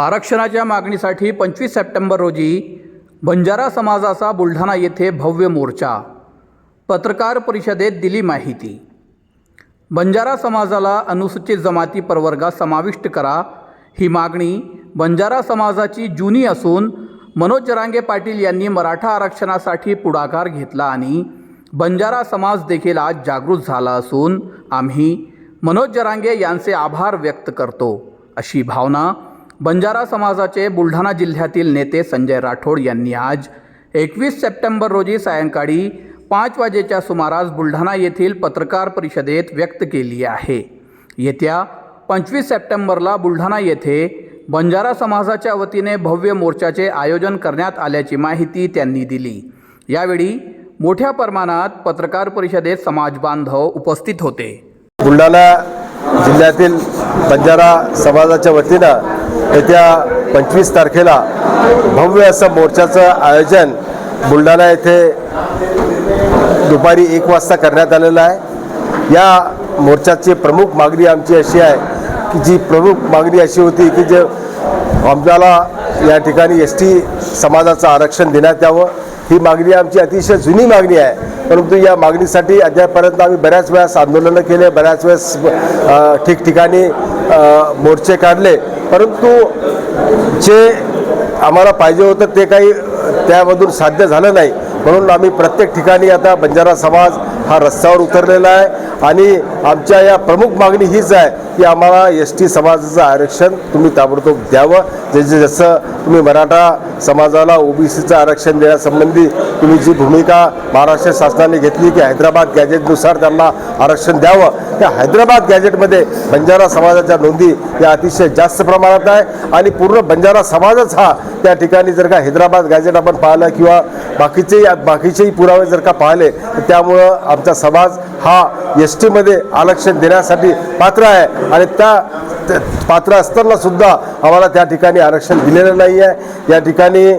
आरक्षणाच्या मागणीसाठी पंचवीस सप्टेंबर रोजी बंजारा समाजाचा बुलढाणा येथे भव्य मोर्चा. पत्रकार परिषदेत दिली माहिती. बंजारा समाजाला अनुसूचित जमाती प्रवर्गात समाविष्ट करा ही मागणी बंजारा समाजाची जुनी असून मनोज जरांगे पाटील यांनी मराठा आरक्षणासाठी पुढाकार घेतला आणि बंजारा समाज देखील आज जागृत झाला असून आम्ही मनोज जरांगे यांचे आभार व्यक्त करतो. अशी भावना बंजारा समाजाचे बुलढाणा जिल्ह्यातील नेते संजय राठोड यांनी आज एकवीस सप्टेंबर रोजी सायंकाळी पाच वाजेच्या सुमारास बुलढाणा येथील पत्रकार परिषदेत व्यक्त केली आहे. येत्या पंचवीस सप्टेंबरला बुलढाणा येथे बंजारा समाजाच्या वतीने भव्य मोर्चाचे आयोजन करण्यात आल्याची माहिती त्यांनी दिली. यावेळी मोठ्या प्रमाणात पत्रकार परिषदेत समाज बांधव उपस्थित होते. बुलढाणा जिल्ह्यातील बंजारा समाजाच्या वतीनं येत्या पंचवीस तारखेला भव्य असं मोर्चाचं आयोजन बुलढाणा येथे दुपारी एक वाजता करण्यात आलेलं आहे. या मोर्चाची प्रमुख मागणी आमची अशी आहे की जी प्रमुख मागणी अशी होती की जे आम्हाला या ठिकाणी एस टी समाजाचं आरक्षण देण्यात यावं. ही मागणी आमची अतिशय जुनी मागणी आहे. परंतु या मागणीसाठी अद्यापर्यंत आम्ही बऱ्याच वेळेस आंदोलनं केले बऱ्याच वेळेस ठिकठिकाणी मोर्चे काढले. परंतु जे आम्हाला पाहिजे होतं ते काही त्यामधून साध्य झालं नाही. म्हणून आम्ही प्रत्येक ठिकाणी आता बंजारा समाज हा रस्त्यावर उतरलेला आहे. आणि आमच्या या प्रमुख मागणी हीच आहे की आम्हाला एस टी समाजाचं आरक्षण तुम्ही ताबडतोब द्यावं. जे जसं तुम्ही मराठा समाजाला ओबीसीचं आरक्षण देण्यासंबंधी तुम्ही जी भूमिका महाराष्ट्र शासनाने घेतली की हैदराबाद गॅजेटनुसार त्यांना आरक्षण द्यावं. त्या हैदराबाद गॅजेटमध्ये बंजारा समाजाच्या नोंदी या अतिशय जास्त प्रमाणात आहे. आणि पूर्ण बंजारा समाजच हा त्या ठिकाणी जर का हैदराबाद गॅजेट आपण पाहिलं किंवा बाकीचेही बाकीचेही पुरावे जर का पाहिले तर त्यामुळं आमचा समाज हा एस टीमध्ये आरक्षण देण्यासाठी पात्र आहे. आणि त्या पात्र असताना सुद्धा आम्हाला त्या ठिकाणी आरक्षण दिलेलं नाही आहे या ठिकाणी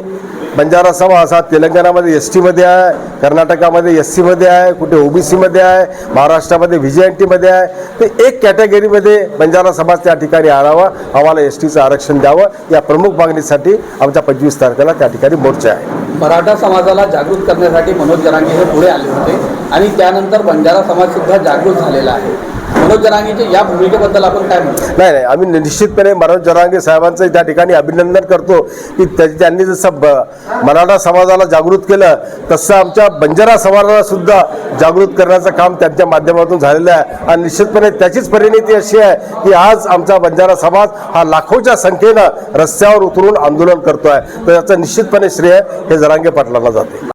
बंजारा समाज हा तेलंगणामध्ये एस टीमध्ये आहे कर्नाटकामध्ये एस सीमध्ये आहे कुठे ओबीसीमध्ये आहे महाराष्ट्रामध्ये व्ही एन टीमध्ये आहे. ते एक कॅटेगरीमध्ये बंजारा समाज त्या ठिकाणी आणावा आम्हाला एस टीचं आरक्षण द्यावं. या प्रमुख मागणीसाठी आमच्या पंचवीस तारखेला त्या ठिकाणी मोर्चा आहे. मराठा समाजाला जागृत करण्यासाठी मनोज जरांगे हे पुढे आले होते आणि त्यानंतर बंजारा समाजसुद्धा जागृत झालेला आहे. मनोज जरांगेच्या या भूमिकेबद्दल आपण काय म्हणतो? नाही नाही आम्ही निश्चितपणे मनोज जरांगे साहेबांचं त्या ठिकाणी अभिनंदन करतो की त्यांनी जसं मराठा समाजाला जागृत केलं तसं आमच्या बंजारा समाजाला सुद्धा जागृत करण्याचं काम त्यांच्या माध्यमातून झालेलं आहे. आणि निश्चितपणे त्याचीच परिणिती अशी आहे की आज आमचा बंजारा समाज हा लाखोच्या संख्येनं रस्त्यावर उतरून आंदोलन करतो आहे तर याचं निश्चितपणे श्रेय हे जरांगे पाटलांना जाते.